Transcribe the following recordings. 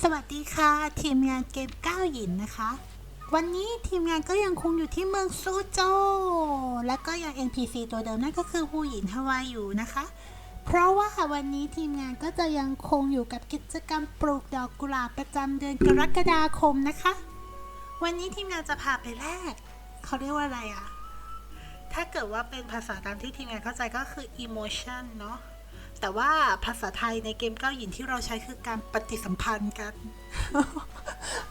สวัสดีค่ะ ทีมงานเกมก้าวหยินนะคะ วันนี้ทีมงานก็ยังคงอยู่ที่เมืองซูโจ และก็ยัง NPC ตัวเดิมนั่นก็คือผู้หญินฮาวายอยู่นะคะ เพราะว่าวันนี้ทีมงานก็จะยังคงอยู่กับกิจกรรมปลูกดอกกุหลาบประจำเดือนกรกฎาคมนะคะ วันนี้ทีมงานจะพาไปแลกเขาเรียกว่าอะไรอะถ้าเกิดว่าเป็นภาษาตามที่ทีมงานเข้าใจก็คือ emotion เนาะ แต่ว่าภาษาไทยในเกมเก้าหยินที่เราใช้คือการปฏิสัมพันธ์กัน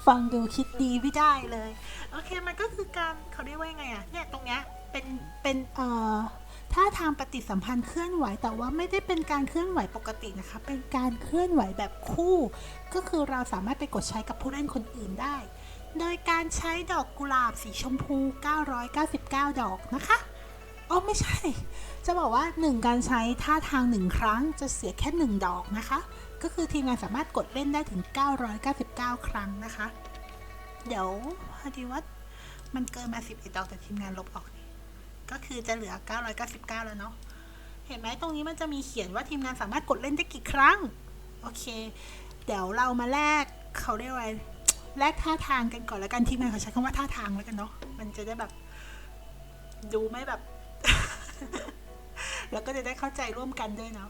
ฟังดูคิดดีไม่ได้เลย โอเคมันก็คือการเขาเรียกว่ายังไงอะเนี่ยตรงเนี้ยเป็นเป็นเอ่อท่าทางปฏิสัมพันธ์เคลื่อนไหวแต่ว่าไม่ได้เป็นการเคลื่อนไหวปกตินะคะ เป็นการเคลื่อนไหวแบบคู่ ก็คือเราสามารถไปกดใช้กับผู้เล่นคนอื่นได้ โดยการใช้ดอกกุหลาบสีชมพู 999 ดอกนะคะ อ๋อไม่ใช่ จะบอกว่า 1 การใช้ท่าทาง 1 ครั้งจะเสียแค่ 1 ดอกนะคะ ก็คือทีมงานสามารถกดเล่นได้ถึง 999 ครั้งนะคะ เดี๋ยวพอดีว่ามันเกินมา 11 ดอกแต่ทีมงานลบออกนี่ก็คือจะเหลือ 999 แล้วเนาะเห็นไหมตรงนี้มันจะมีเขียนว่าทีมงานสามารถกดเล่นได้กี่ครั้ง โอเค เดี๋ยวเรามาแลกเขาเรียกว่าอะไรแลกท่าทางกันก่อนแล้วกันทีมงานเขาใช้คำว่าท่าทางแล้วกันเนาะมันจะได้แบบ ดูไม่แบบ แล้วก็จะได้เข้าใจร่วมกันด้วยเนาะ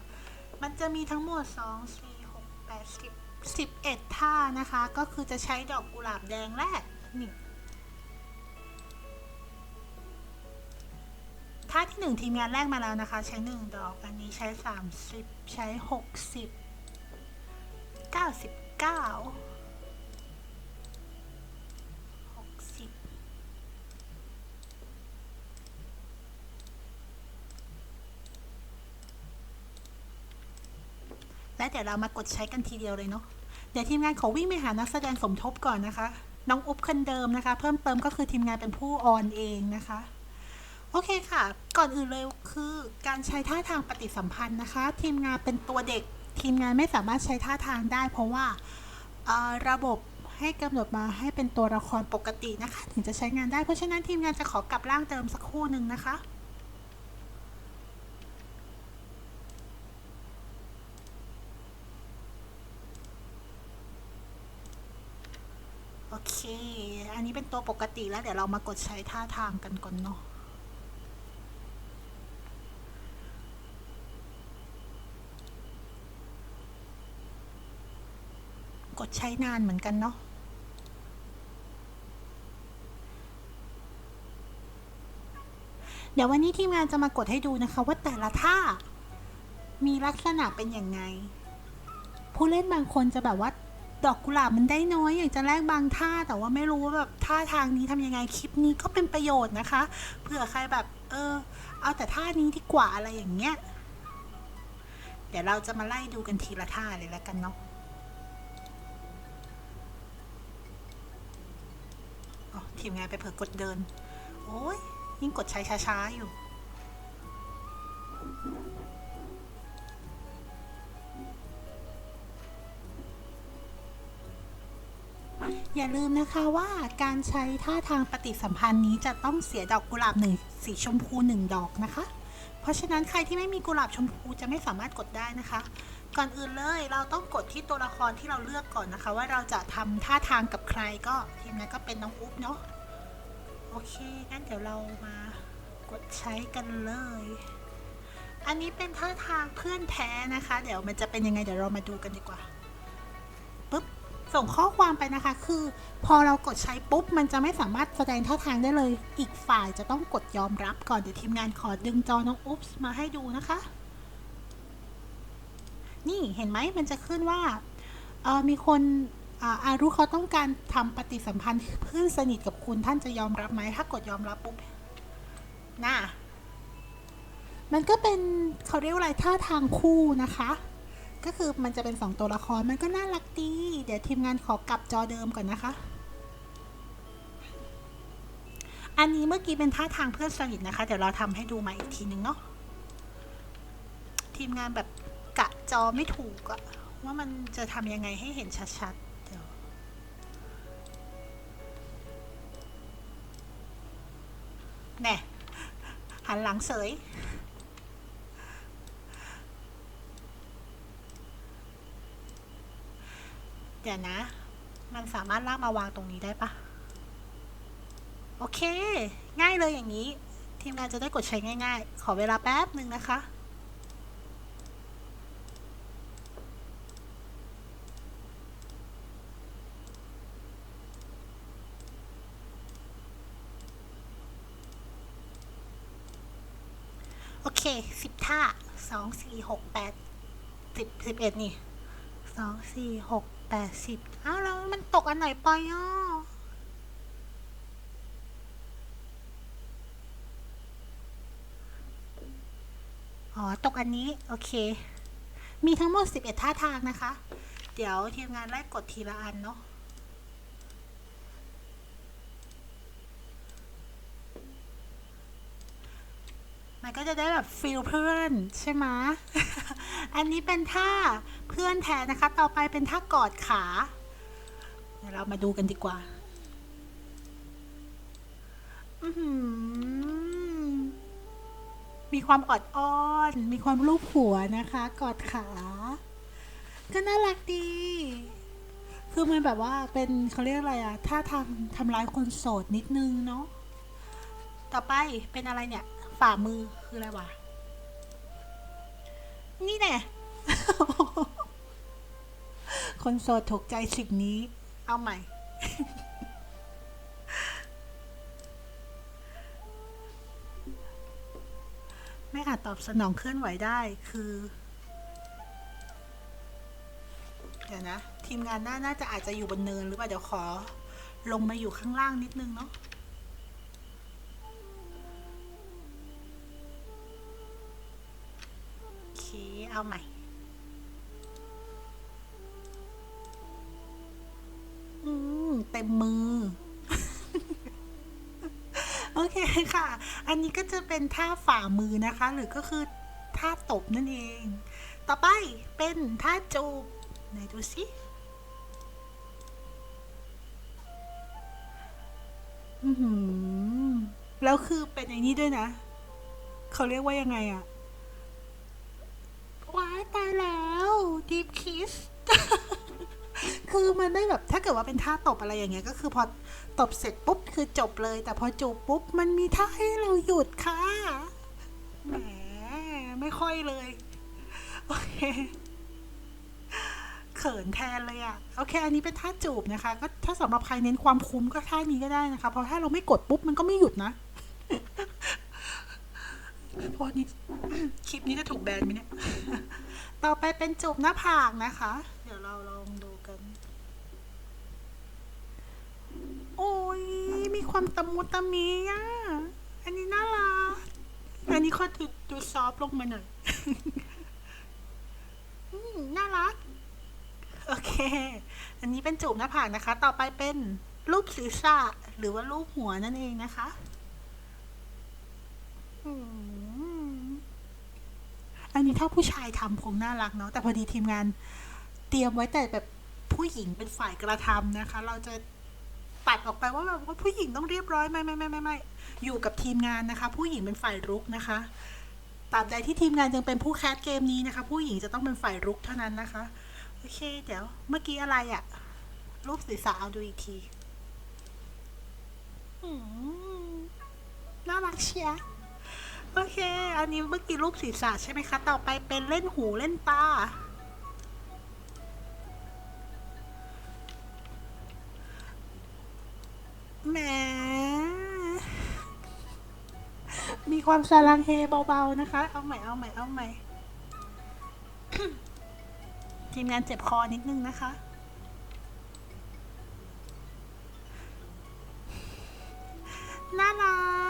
มันจะมีทั้งหมด 2 4 6 8 10 11 ท่านะคะ ก็คือจะใช้ดอกกุหลาบแดงแรกนี่ท่าที่ 1 ทีมงานแรกมาแล้วนะคะ ใช้ 1 ดอก อันนี้ใช้ 30 ใช้ 60 99 60 และเดี๋ยวเรามากดใช้กันทีเดียวเลยเนาะเดี๋ยวทีมงานขอวิ่งไปหานักแสดงสมทบก่อนนะคะ น้องอุ๊บคนเดิมนะคะ เพิ่มเติมก็คือทีมงานเป็นผู้ออนเองนะคะโอเคค่ะ ก่อนอื่นเลยคือการใช้ท่าทางปฏิสัมพันธ์นะคะ ทีมงานเป็นตัวเด็ก ทีมงานไม่สามารถใช้ท่าทางได้ เพราะว่าระบบให้กำหนดมาให้เป็นตัวละครปกตินะคะ ถึงจะใช้งานได้เพราะฉะนั้นทีมงานจะขอกลับร่างเดิมสักครู่หนึ่งนะคะ โอเค อันนี้เป็นตัวปกติแล้วเดี๋ยวเรามากดใช้ท่าทางกันก่อนเนาะกดใช้นานเหมือนกันเนาะเดี๋ยววันนี้ทีมงานจะมากดให้ดูนะคะ ว่าแต่ละท่ามีลักษณะเป็นยังไง ผู้เล่นบางคนจะแบบว่า ดอกกุหลาบมันได้น้อย อยากจะแลกบางท่า แต่ว่าไม่รู้ว่าแบบท่าทางนี้ทำยังไงคลิปนี้ก็เป็นประโยชน์นะคะเผื่อใครแบบ เออ เอาแต่ท่านี้ดีกว่าอะไรอย่างเงี้ยเดี๋ยวเราจะมาไล่ดูกันทีละท่าเลยแล้วกันเนาะอ๋อทีมงานไปเผื่อกดเดิน โอ้ยยิ่งกดใช้ช้าๆอยู่ อย่าลืมนะคะว่าการใช้ท่าทางปฏิสัมพันธ์นี้จะต้องเสียดอกกุหลาบหนึ่งสีชมพูหนึ่งดอกนะคะ เพราะฉะนั้นใครที่ไม่มีกุหลาบชมพูจะไม่สามารถกดได้นะคะ ก่อนอื่นเลยเราต้องกดที่ตัวละครที่เราเลือกก่อนนะคะ ว่าเราจะทำท่าทางกับใครก็ทีมนั้นก็เป็นน้องอุ๊บเนาะโอเคงั้นเดี๋ยวเรามากดใช้กันเลย อันนี้เป็นท่าทางเพื่อนแท้นะคะ เดี๋ยวมันจะเป็นยังไงเดี๋ยวเรามาดูกันดีกว่า ส่งข้อความไปนะคะ คือ พอเรากดใช้ปุ๊บ มันจะไม่สามารถแสดงท่าทางได้เลย อีกฝ่ายจะต้องกดยอมรับก่อน เดี๋ยวทีมงานขอดึงจอน้องอุ๊บส์มาให้ดูนะคะ นี่เห็นไหมมันจะขึ้นว่ามีคนอาอารุเขาต้องการทำปฏิสัมพันธ์เพื่อนสนิทกับคุณท่านจะยอมรับไหม ถ้ากดยอมรับปุ๊บน่ะมันก็เป็นเขาเรียกว่าอะไรท่าทางคู่นะคะ ก็คือมันจะเป็นสองตัวละครมันก็น่ารักดี เดี๋ยวทีมงานขอกลับจอเดิมก่อนนะคะ อันนี้เมื่อกี้เป็นท่าทางเพื่อนสนิทนะคะ เดี๋ยวเราทำให้ดูมาอีกทีนึงเนาะทีมงานแบบกะจอไม่ถูกอะว่ามันจะทำยังไงให้เห็นชัดๆเดี๋ยวแน่หันหลังเสย เดี๋ยวนะ มันสามารถลากมาวางตรงนี้ได้ปะโอเค ง่ายเลยอย่างนี้ ทีมงานจะได้กดใช้ง่ายๆ ขอเวลาแป๊บหนึ่งนะคะโอเคสิบท่าสองสี่หกแปดสิบสิบเอ็ดนี่สองสี่หก แปดสิบอ้าวแล้วมันตกอันไหนไปอะอ๋อ ตกอันนี้ โอเค มีทั้งหมด11ท่าทางนะคะ เดี๋ยวทีมงานไล่กดทีละอันเนาะมันก็จะได้แบบฟิลเพื่อนใช่ไหม อันนี้เป็นท่าเพื่อนแทนนะคะ ต่อไปเป็นท่ากอดขาเดี๋ยวเรามาดูกันดีกว่ามีความออดอ้อน มีความรูปหัวนะคะ กอดขา ก็น่ารักดี คือมันแบบว่าเป็นเขาเรียกอะไรอะท่าทางทำร้ายคนโสดนิดนึงเนาะ ต่อไปเป็นอะไรเนี่ย ฝ่ามือคืออะไรวะ นี่แน่คนโสดถูกใจสิ่งนี้ เอาใหม่ ไม่อาจตอบสนองเคลื่อนไหวได้คือ เดี๋ยวนะ ทีมงานน่าน่าจะอาจจะอยู่บนเนินหรือเปล่า เดี๋ยวขอ ลงมาอยู่ข้างล่างนิดนึงเนาะ เอาใหม่ อืม เต็มมือ โอเคค่ะ อันนี้ก็จะเป็นท่าฝ่ามือนะคะ หรือก็คือท่าตบนั่นเอง ต่อไปเป็นท่าจูบ ไหนดูสิแล้วคือเป็นอย่างนี้ด้วยนะ เขาเรียกว่ายังไงอะ แล้ว deep kiss คือมันไม่แบบถ้าเกิดว่าเป็นท่าตบอะไรอย่างเงี้ยก็คือพอตบเสร็จปุ๊บคือจบเลย แต่พอจูบปุ๊บมันมีท่าให้เราหยุดค่ะแหมไม่ค่อยเลย โอเคเขินแทนเลยอะโอเค อันนี้เป็นท่าจูบนะคะ ก็ถ้าสำหรับใครเน้นความคุ้มก็ท่านี้ก็ได้นะคะ เพราะถ้าเราไม่กดปุ๊บมันก็ไม่หยุดนะพราะนี้คลิปนี้จะถูกแบนไหมเนี่ย ต่อไปเป็นจูบหน้าผากนะคะ เดี๋ยวเราลองดูกัน โอ้ย มีความตะมุตะมีอะ อันนี้น่ารัก อันนี้ขอดูดูซอฟลงมาหน่อยน่ารัก โอเค อันนี้เป็นจูบหน้าผากนะคะ ต่อไปเป็นรูปศีรษะหรือว่ารูปหัวนั่นเองนะคะ อืม อันนี้ถ้าผู้ชายทำคงน่ารักเนาะแต่พอดีทีมงานเตรียมไว้แต่แบบผู้หญิงเป็นฝ่ายกระทำนะคะ เราจะตัดออกไปว่าแบบว่าผู้หญิงต้องเรียบร้อยไม่ไม่ไม่ไม่ไม่อยู่กับทีมงานนะคะ ผู้หญิงเป็นฝ่ายรุกนะคะตราบใดที่ทีมงานยังเป็นผู้แคสเกมนี้นะคะ ผู้หญิงจะต้องเป็นฝ่ายรุกเท่านั้นนะคะ โอเค เดี๋ยว เมื่อกี้อะไรอะรูปศีรษะเอาดูอีกทีอืมน่ารักเชียร์ โอเค อันนี้เมื่อกี้รูปศีรษะใช่ไหมคะ ต่อไปเป็นเล่นหูเล่นตา แหม มีความสารังเฮเบาๆนะคะ เอาใหม่ เอาใหม่ เอาใหม่ ทีมงานเจ็บคอนิดนึงนะคะน่ารัก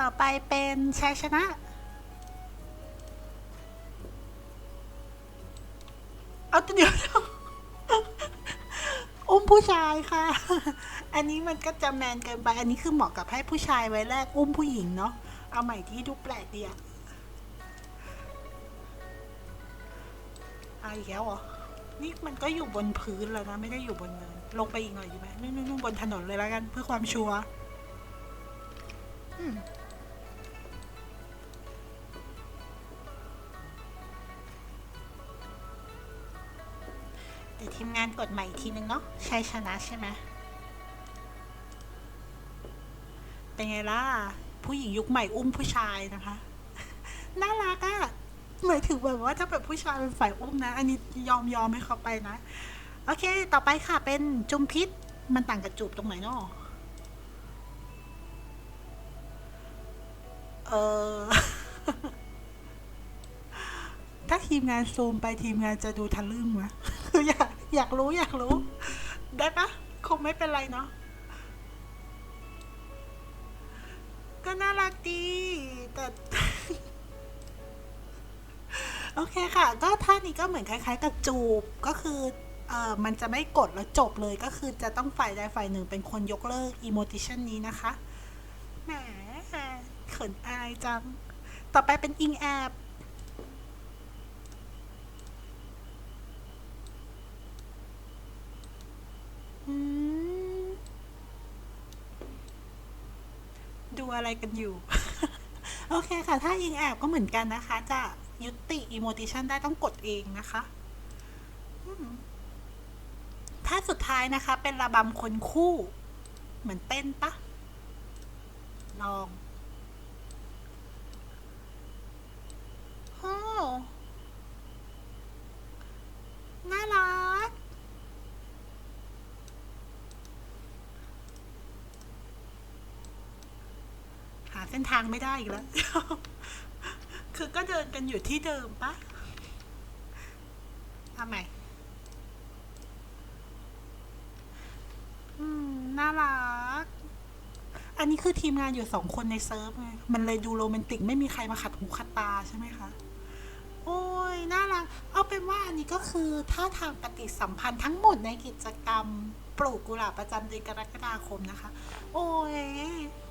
ต่อไปเป็นชัยชนะ เอาตัวเดียวอุ้มผู้ชายค่ะ อันนี้มันก็จะแมนเกินไป อันนี้คือเหมาะกับให้ผู้ชายไว้แรก อุ้มผู้หญิงเนาะ เอาใหม่ที่ดูแปลกดีอะเอาอีกแล้วเหรอ นี่มันก็อยู่บนพื้นแล้วนะ ไม่ได้อยู่บนเนิน ลงไปอีกหน่อยดีไหมนู่นๆบนถนนเลยแล้วกันเพื่อความชัวร์อื ทีมงานกดใหม่อีกทีนึงเนาะชัยชนะใช่ไหมเป็นไงล่ะ ผู้หญิงยุคใหม่อุ้มผู้ชายนะคะ น่ารักอะหมายถึงแบบว่าถ้าแบบผู้ชายเป็นฝ่ายอุ้มนะ อันนี้ยอมยอมให้เขาไปนะ โอเค ต่อไปค่ะเป็นจุมพิษมันต่างกับจูบตรงไหนเนาะเออถ้าทีมงานซูมไปทีมงานจะดูทะลึ่งวะ อยากอยากรู้อยากรู้ ได้ปะคงไม่เป็นไรเนาะก็น่ารักดีแต่โอเคค่ะ ก็ท่านี้ก็เหมือนคล้าย ๆ กับจูบก็คือเอ่อมันจะไม่กดแล้วจบเลยก็คือจะต้องฝ่ายใดฝ่ายหนึ่งเป็นคนยกเลิกอีโมติชันนี้นะคะแหมเขินอายจัง ต่อไปเป็นอิงแอบ ดูอะไรกันอยู่ โอเคค่ะ ถ้ายิงแอบก็เหมือนกันนะคะ จะยุติอิโมติชันได้ต้องกดเองนะคะถ้าสุดท้ายนะคะ เป็นระบำคนคู่ เหมือนเต้นปะลองโอ้น่ารัก หา เส้นทางไม่ได้อีกแล้ว คือก็เดินกันอยู่ที่เดิมปะทำไมอืม น่ารัก อันนี้คือทีมงานอยู่สองคนในเซิร์ฟไง มันเลยดูโรแมนติกไม่มีใครมาขัดหูขัดตาใช่ไหมคะ โอ้ย น่ารัก เอาเป็นว่าอันนี้ก็คือท่าทางปฏิสัมพันธ์ทั้งหมดในกิจกรรม ปลูกกุหลาบประจำเดือนกรกฎาคมนะคะ โอ้ย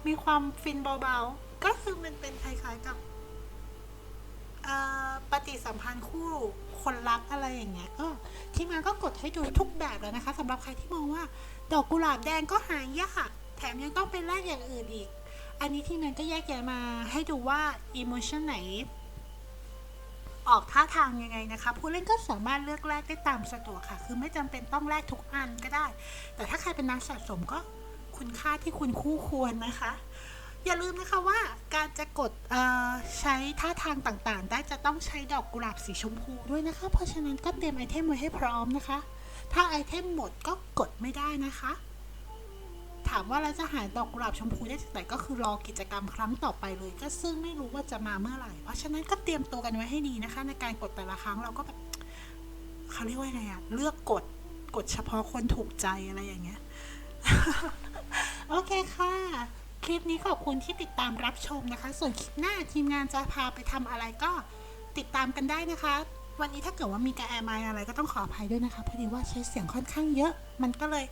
มีความฟินเบาๆ ก็คือมันเป็นคล้ายๆกับปฏิสัมพันธ์คู่คนรักอะไรอย่างเงี้ยก็ทีมงานก็กดให้ดูทุกแบบแล้วนะคะสำหรับใครที่มองว่า ดอกกุหลาบแดงก็หายากแถมยังต้องเป็นแลกอย่างอื่นอีก อันนี้ทีมงานก็แยกแยะมาให้ดูว่าอิโมชันไหน ออกท่าทางยังไงนะคะ ผู้เล่นก็สามารถเลือกแลกได้ตามสะดวกค่ะ คือไม่จำเป็นต้องแลกทุกอันก็ได้ แต่ถ้าใครเป็นนักสะสมก็คุณค่าที่คุณคู่ควรนะคะ อย่าลืมนะคะว่าการจะกดใช้ท่าทางต่างๆ ได้จะต้องใช้ดอกกุหลาบสีชมพูด้วยนะคะ เพราะฉะนั้นก็เตรียมไอเทมไว้ให้พร้อมนะคะ ถ้าไอเทมหมดก็กดไม่ได้นะคะ ถามว่าเราจะหาดอกกุหลาบชมพูได้จากไหนก็คือรอกิจกรรมครั้งต่อไปเลย ก็ซึ่งไม่รู้ว่าจะมาเมื่อไหร่ เพราะฉะนั้นก็เตรียมตัวกันไว้ให้ดีนะคะ ในการกดแต่ละครั้งเราก็แบบเขาเรียกว่าไงอะเลือกกดกดเฉพาะคนถูกใจอะไรอย่างเงี้ย โอเคค่ะ คลิปนี้ขอบคุณที่ติดตามรับชมนะคะ ส่วนคลิปหน้าทีมงานจะพาไปทำอะไรก็ติดตามกันได้นะคะ วันนี้ถ้าเกิดว่ามีกระแอร์ไมอะไรก็ต้องขออภัยด้วยนะคะพอดีว่าใช้เสียงค่อนข้างเยอะ มันก็เลย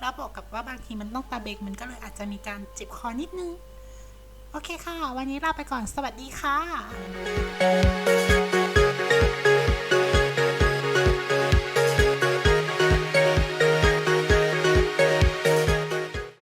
แล้บอกกับว่าบางทีมันต้องตาเบรกมันก็เลยอาจจะมีการเจ็บคอนิดนึง โอเคค่ะ วันนี้ลาไปก่อนสวัสดีค่ะ